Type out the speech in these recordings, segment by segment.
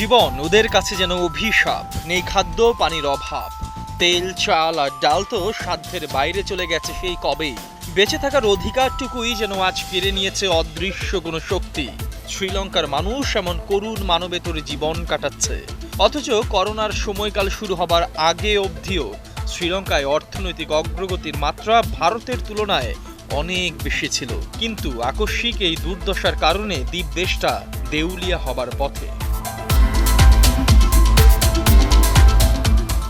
জীবন, ওদের কাছে যেন অভিশাপ, নেই খাদ্য, পানির অভাব। তেল, চাল আর ডাল তো সাধ্যের বাইরে চলে গেছে সেই কবেই। বেঁচে থাকার অধিকারটুকুই যেন আজ কেড়ে নিয়েছে অদৃশ্য কোনো শক্তি। শ্রীলঙ্কার মানুষ এমন করুণ মানবেতর জীবন কাটাচ্ছে। অথচ করোনার সময়কাল শুরু হবার আগে অবধিও শ্রীলঙ্কায় অর্থনৈতিক অগ্রগতির মাত্রা ভারতের তুলনায় অনেক বেশি ছিল। কিন্তু আকস্মিক এই দুর্দশার কারণে দ্বীপ দেশটা দেউলিয়া হবার পথে।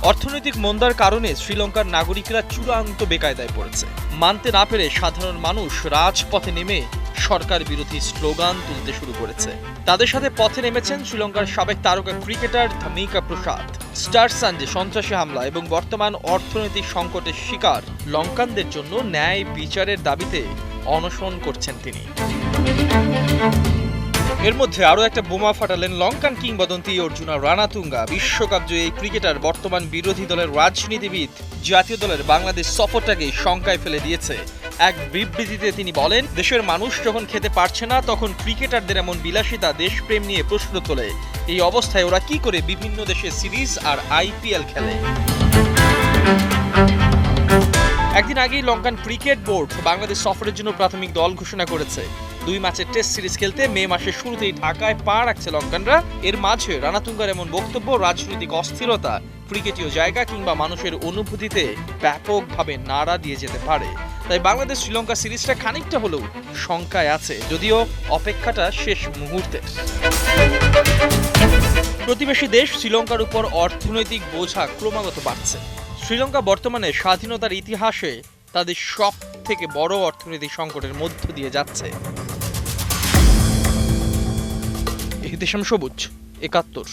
অর্থনৈতিক মন্দার কারণে শ্রীলঙ্কার নাগরিকরা চূড়ান্ত বেকায়দায় পড়েছে। মানতে না পেরে সাধারণ মানুষ রাজপথে নেমে সরকার বিরোধী স্লোগান তুলতে শুরু করেছে। তাদের সাথে পথে নেমেছেন শ্রীলঙ্কার সাবেক তারকা ক্রিকেটার ধামিকা প্রসাদ। স্টার সানজে সন্ত্রাসী হামলা এবং বর্তমান অর্থনৈতিক সংকটের শিকার লঙ্কানদের জন্য ন্যায় বিচারের দাবিতে অনশন করছেন তিনি। এর মধ্যে আরও একটা বোমা ফাটালেন লঙ্কান কিংবদন্তি অর্জুনা রানাতুঙ্গা। বিশ্বকাপ জয়ী এই ক্রিকেটার বর্তমান বিরোধী দলের রাজনীতিবিদ। জাতীয় দলের বাংলাদেশ সফরটাকে শঙ্কায় ফেলে দিয়েছে। এক বিবৃতিতে তিনি বলেন, দেশের মানুষ যখন খেতে পারছে না, তখন ক্রিকেটারদের এমন বিলাসিতা, দেশপ্রেম নিয়ে প্রশ্ন তোলে। এই অবস্থায় ওরা কি করে বিভিন্ন দেশে সিরিজ আর আইপিএল খেলে? একদিন আগেই লঙ্কান ক্রিকেট বোর্ড বাংলাদেশ সফরের জন্য প্রাথমিক দল ঘোষণা করেছে। দুই ম্যাচের টেস্ট সিরিজ খেলতে মে মাসের শুরুতেই ঢাকায় পা রাখছে লঙ্কানরা। এর মাঝে রানাতুঙ্গার এমন বক্তব্য, রাজনৈতিক অস্থিরতা, ক্রিকেটীয় জায়গা কিংবা মানুষের অনুভূতিতে ব্যাপকভাবে নাড়া দিয়ে যেতে পারে। তাই বাংলাদেশ শ্রীলঙ্কা সিরিজটা খানিকটা হলেও শঙ্কায় আছে, যদিও অপেক্ষাটা শেষ মুহূর্তে। প্রতিবেশী দেশ শ্রীলঙ্কার উপর অর্থনৈতিক বোঝা ক্রমাগত বাড়ছে। শ্রীলঙ্কা বর্তমানে স্বাধীনতার ইতিহাসে তাদের সব থেকে বড় অর্থনৈতিক সংকটের মধ্য দিয়ে যাচ্ছে। সবুজ একাত্তর।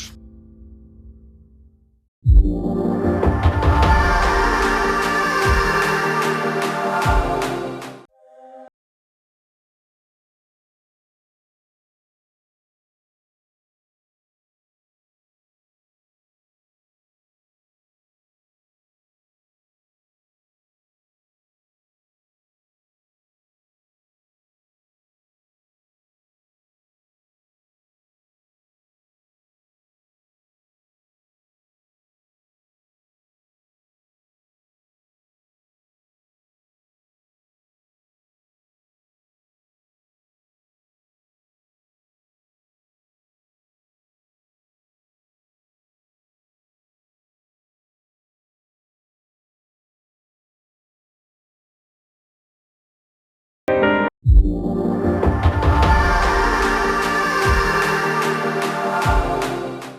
you.